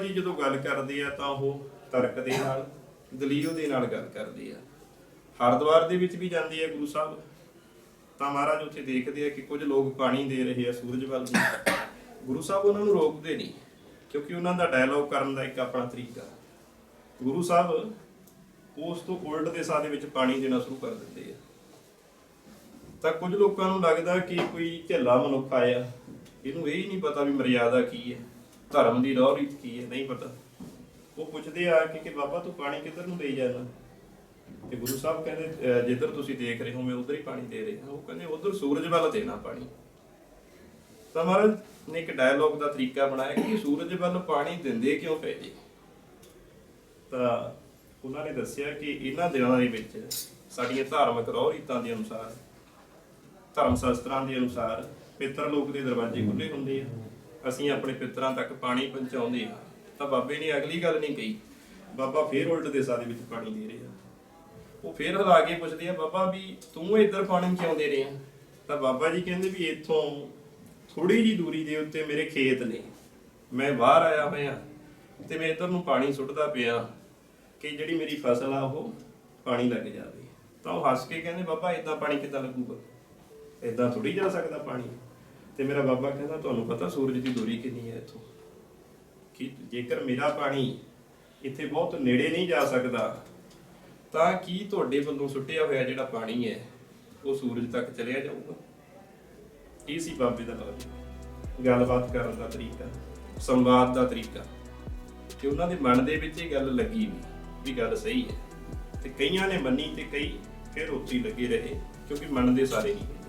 ਜੀ ਜਦੋਂ ਗੱਲ ਕਰਦੇ ਆ ਤਾਂ ਉਹ ਤਰਕ ਦੇ ਨਾਲ, ਦਲੀਲ ਦੇ ਨਾਲ ਗੱਲ ਕਰਦੇ ਆ। ਹਰਿਦੁਆਰ ਦੇ ਵਿੱਚ ਵੀ ਜਾਂਦੇ ਆ ਗੁਰੂ ਸਾਹਿਬ। ਤਾਂ ਮਹਾਰਾਜ ਉੱਥੇ ਦੇਖਦੇ ਆ ਕਿ ਕੁਝ ਲੋਕ ਪਾਣੀ ਦੇ ਰਹੇ ਆ ਸੂਰਜ ਵੱਲ ਦੀ ਗੁਰੂ ਸਾਹਿਬ ਉਹਨਾਂ ਨੂੰ ਰੋਕਦੇ ਨਹੀਂ, ਕਿਉਂਕਿ ਉਹਨਾਂ ਦਾ ਡਾਇਲੌਗ ਕਰਨ ਦਾ ਇੱਕ ਆਪਣਾ ਤਰੀਕਾ। ਗੁਰੂ ਸਾਹਿਬ ਉਸ ਤੋਂ ਉਲਟ ਦੇ ਸਾਹ ਦੇ ਵਿੱਚ ਪਾਣੀ ਦੇਣਾ ਸ਼ੁਰੂ ਕਰ ਦਿੰਦੇ ਆ। ਤਾਂ ਕੁਝ ਲੋਕਾਂ ਨੂੰ ਲੱਗਦਾ ਕਿ ਕੋਈ ਝੱਲਾ ਮਨੁੱਖ ਆਇਆ। ਇਹਨੂੰ ਇਹ ਹੀ ਨਹੀਂ ਪਤਾ ਵੀ ਮਰਿਆਦਾ ਕੀ ਹੈ। ਧਰਮ ਦੀ ਰੌਹ ਰੀਤ ਕੀ ਹੈ ਨਹੀਂ ਪਤਾ। ਉਹ ਪੁੱਛਦੇ ਆ ਕਿ ਕਿ ਬਾਬਾ ਤੂੰ ਪਾਣੀ ਕਿੱਧਰ ਨੂੰ ਦੇਈ ਜਾਂਦਾ? ਤੇ ਗੁਰੂ ਸਾਹਿਬ ਕਹਿੰਦੇ ਅਹ, ਜਿੱਧਰ ਤੁਸੀਂ ਦੇਖ ਰਹੇ ਹੋ ਮੈਂ ਉਧਰ ਹੀ ਪਾਣੀ ਦੇ ਰਿਹਾ। ਉਹ ਕਹਿੰਦੇ ਉਧਰ ਸੂਰਜ ਵੱਲ ਦੇਣਾ ਪਾਣੀ। ਤਾਂ ਮਹਾਰਾਜ ਨੇ ਇੱਕ ਡਾਇਲੌਗ ਦਾ ਤਰੀਕਾ ਬਣਾਇਆ ਕਿ ਸੂਰਜ ਵੱਲ ਪਾਣੀ ਦਿੰਦੇ ਕਿਉਂ ਪਏ ਜੀ ਤਾਂ ਉਹਨਾਂ ਨੇ ਦੱਸਿਆ ਕਿ ਇਹਨਾਂ ਦਿਨਾਂ ਦੇ ਵਿੱਚ ਸਾਡੀਆਂ ਧਾਰਮਿਕ ਰੋਹ ਰੀਤਾਂ ਦੇ ਅਨੁਸਾਰ ਧਰਮ ਸ਼ਾਸਤਰਾਂ ਦੇ ਅਨੁਸਾਰ ਪਿੱਤਰ ਲੋਕ ਦੇ ਦਰਵਾਜ਼ੇ ਖੁੱਲੇ ਹੁੰਦੇ ਆ। ਅਸੀਂ ਆਪਣੇ ਪਿੱਤਰਾਂ ਤੱਕ ਪਾਣੀ ਪਹੁੰਚਾਉਂਦੇ ਹਾਂ, ਤਾਂ ਬਾਬੇ ਨੇ ਅਗਲੀ ਗੱਲ ਨਹੀਂ ਕਹੀ। ਬਾਬਾ ਫੇਰ ਉਲਟ ਦਿਸ਼ਾ ਦੇ ਵਿੱਚ ਪਾਣੀ ਦੇ ਰਿਹਾ। ਉਹ ਫੇਰ ਹਿਲਾ ਕੇ ਪੁੱਛਦੇ ਆ, ਬਾਬਾ ਵੀ ਤੂੰ ਇੱਧਰ ਪਾਣੀ ਕਿਉਂ ਦੇ ਰਿਹਾ ਤਾਂ ਬਾਬਾ ਜੀ ਕਹਿੰਦੇ ਵੀ ਇੱਥੋਂ ਥੋੜੀ ਜੀ ਦੂਰੀ ਦੇ ਉੱਤੇ ਮੇਰੇ ਖੇਤ ਨੇ। ਮੈਂ ਬਾਹਰ ਆਇਆ ਹੋਇਆ ਤੇ ਮੈਂ ਇੱਧਰ ਨੂੰ ਪਾਣੀ ਸੁੱਟਦਾ ਪਿਆ ਕਿ ਜਿਹੜੀ ਮੇਰੀ ਫਸਲ ਆ ਉਹ ਪਾਣੀ ਲੱਗ ਜਾਵੇ। ਤਾਂ ਉਹ ਹੱਸ ਕੇ ਕਹਿੰਦੇ, ਬਾਬਾ ਇਦਾਂ ਪਾਣੀ ਕਿੱਦਾਂ ਲੱਗੂਗਾ? ਇਦਾਂ ਥੋੜੀ ਜਾ ਸਕਦਾ ਪਾਣੀ? ਤੇ ਮੇਰਾ ਬਾਬਾ ਕਹਿੰਦਾ, ਤੁਹਾਨੂੰ ਪਤਾ ਸੂਰਜ ਦੀ ਦੂਰੀ ਕਿੰਨੀ ਹੈ ਇੱਥੋਂ? ਕਿ ਜੇਕਰ ਮੇਰਾ ਪਾਣੀ ਇੱਥੇ ਬਹੁਤ ਨੇੜੇ ਨਹੀਂ ਜਾ ਸਕਦਾ, ਤਾਂ ਕੀ ਤੁਹਾਡੇ ਵੱਲੋਂ ਸੁੱਟਿਆ ਹੋਇਆ ਜਿਹੜਾ ਪਾਣੀ ਹੈ, ਉਹ ਸੂਰਜ ਤੱਕ ਚਲਿਆ ਜਾਊਗਾ? ਇਹ ਸੀ ਬਾਬੇ ਦਾ ਲਫ਼ਜ਼ ਗੱਲਬਾਤ ਕਰਨ ਦਾ ਤਰੀਕਾ, ਸੰਵਾਦ ਦਾ ਤਰੀਕਾ। ਕਿ ਉਹਨਾਂ ਦੇ ਮਨ ਦੇ ਵਿੱਚ ਇਹ ਗੱਲ ਲੱਗੀ ਵੀ ਵੀ ਗੱਲ ਸਹੀ ਹੈ। ਤੇ ਕਈਆਂ ਨੇ ਮੰਨੀ ਤੇ ਕਈ ਫਿਰ ਉੱਥੇ ਹੀ ਲੱਗੇ ਰਹੇ, ਕਿਉਂਕਿ ਮੰਨਦੇ ਸਾਰੇ ਨਹੀਂ